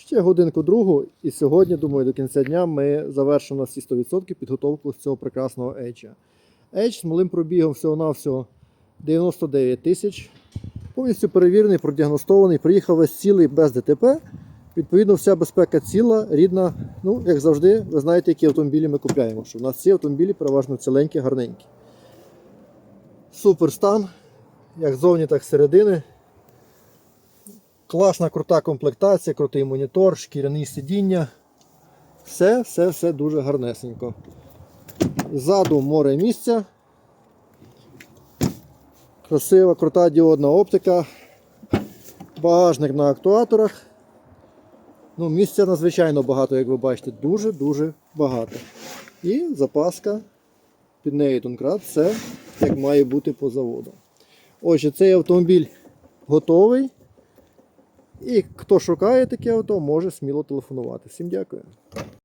Ще годинку другу, і сьогодні, думаю, до кінця дня ми завершимо на всі 100% підготовку з цього прекрасного Edge. Edge з малим пробігом всього-навсього 99 тисяч. Повністю перевірений, продіагностований, приїхав весь цілий без ДТП. Відповідно, вся безпека ціла, рідна. Ну, як завжди, ви знаєте, які автомобілі ми купляємо. Що в нас ці автомобілі переважно ціленькі, гарненькі. Супер стан, як ззовні, так і зсередини. Класна, крута комплектація, крутий монітор, шкіряні сидіння. Все, все, все дуже гарнесенько. Ззаду море місця. Красива, крута діодна оптика. Багажник на актуаторах. Ну, місця надзвичайно багато, як ви бачите, дуже-дуже багато. І запаска під нею тонкрат, все як має бути по заводу. Отже, цей автомобіль готовий. І хто шукає таке авто, може сміло телефонувати. Всім дякую.